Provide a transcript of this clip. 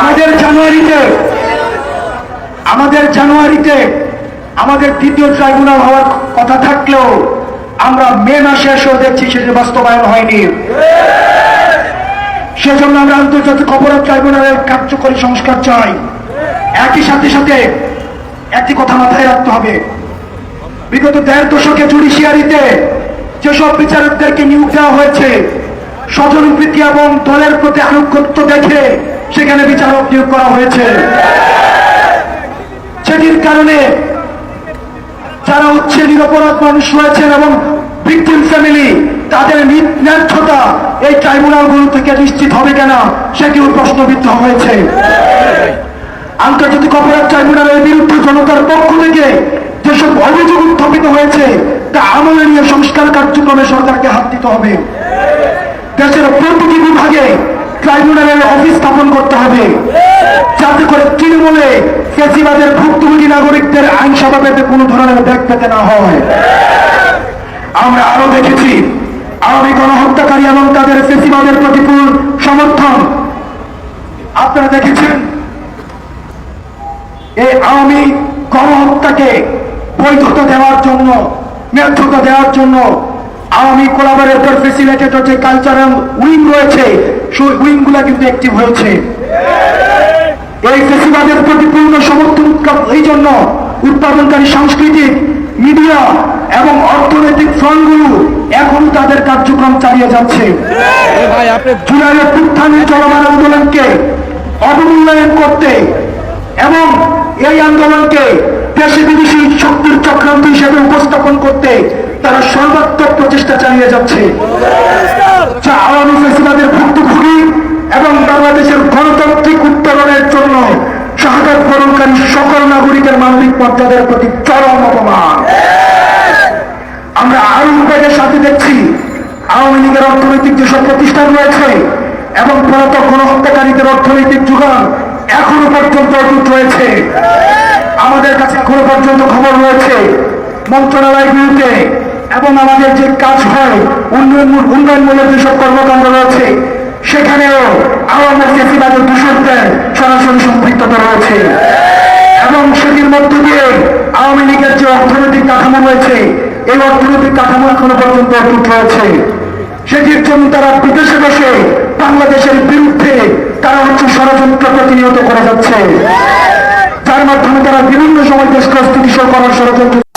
আমাদের জানুয়ারিতে আমাদের জানুয়ারিতে আমাদের দ্বিতীয় ট্রাইব্যুনাল হওয়ার কথা থাকলেও আমরা মে মাসে এসেও দেখছি সেটি বাস্তবায়ন হয়নি। সেজন্য আমরা আন্তর্জাতিক অপরাধ ট্রাইব্যুনালের কার্যকরী সংস্কার চাই। একই সাথে সাথে একটি কথা মাথায় রাখতে হবে। বিগত দেড় দশকে জুডিশিয়ারিতে যেসব বিচারকদেরকে নিয়োগ দেওয়া হয়েছে স্বজনপ্রীতি এবং দলের প্রতি আনুগত্য দেখে সেখানে বিচারক নিয়োগ করা হয়েছে। সেটির কারণে যারা হচ্ছে নিরপরাধ মানুষ রয়েছেন এবং ভিকটিম ফ্যামিলি তাদের ন্যায্যতা এই ট্রাইব্যুনালগুলো থেকে নিশ্চিত হবে কিনা, সেটিও প্রশ্নবিদ্ধ হয়েছে। আন্তর্জাতিক অপরাধ ট্রাইব্যুনালের বিরুদ্ধে জনতার পক্ষ থেকে যেসব অভিযোগ উত্থাপিত হয়েছে, তা আমলে নিয়ে সংস্কার কার্যক্রমে সরকারকে হাত দিতে হবে। দেশের প্রতিটি বিভাগে ট্রাইব্যুনালের অফিস স্থাপন করতে হবে। যাতে করে তৃণমূলে ফেসিবাদের ভুক্তভোগী নাগরিকদের আইন সেবা পেতে কোনো ধরনের ব্যাগ পেতে না হয়। আমরা আরও দেখেছি, আওয়ামী গণহত্যাকারী এবং তাদের ফেসিবাদের প্রতিকূল সমর্থন। আপনারা দেখেছেন এই আওয়ামী গণহত্যাকে বৈধতা দেওয়ার জন্য ন্যায্যতা দেওয়ার জন্য আওয়ামী কোলাবোরেটর ফেসিলিটেটর যে কালচারাল উইং রয়েছে। সেই উইংগুলা কিন্তু অ্যাক্টিভ হয়েছে। এই ফেসিবাদের প্রতি পূর্ণ সমর্থন এই জন্য উৎপাদনকারী সাংস্কৃতিক মিডিয়া এবং অর্থনৈতিক ফ্রন্টগুলো এখন তাদের কার্যক্রম চালিয়ে যাচ্ছে। জুলাইয়ের পুত্থানের চলমান আন্দোলনকে অবমূল্যায়ন করতে এবং এই আন্দোলনকে দেশে বিদেশি শক্তির চক্রান্ত হিসেবে উপস্থাপন করতে তারা সর্বাত্মক প্রচেষ্টা চালিয়ে যাচ্ছে যা আওয়ামী ফেসিবাদের ভুক্তভোগী এবং বাংলাদেশের গণতান্ত্রিক উত্তরণের জন্য শাহাদাত বরণকারী সকল নাগরিকের মানবিক মর্যাদার প্রতি চরম অপমান। আমরা আরও উপায়ের সাথে দেখছি, আওয়ামী লীগের অর্থনৈতিক যেসব প্রতিষ্ঠান রয়েছে এবং পলাতক গণহত্যাকারীদের অর্থনৈতিক যোগান এখনও পর্যন্ত অটুট রয়েছে। আমাদের কাছে এখনও পর্যন্ত খবর রয়েছে মন্ত্রণালয়গুলিতে এবং আমাদের যে কাজ হয়, উন্নয়ন উন্নয়নমূলক যেসব কর্মকাণ্ড রয়েছে, সেখানেও আওয়ামী ফেসিবাদের দূষণদের সরাসরি সম্পৃক্ততা রয়েছে। সেটির মধ্য দিয়ে আওয়ামী লীগের যে অর্থনৈতিক কাঠামো রয়েছে, এই অর্থনৈতিক কাঠামো এখনও পর্যন্ত অটুট রয়েছে। সেটির জন্য তারা বিদেশে বসে বাংলাদেশের বিরুদ্ধে তারা হচ্ছে ষড়যন্ত্র প্রতিনিয়ত করে যাচ্ছে। যার মাধ্যমে তারা বিভিন্ন সময় দেশকে অস্থিতিশীল করার ষড়যন্ত্র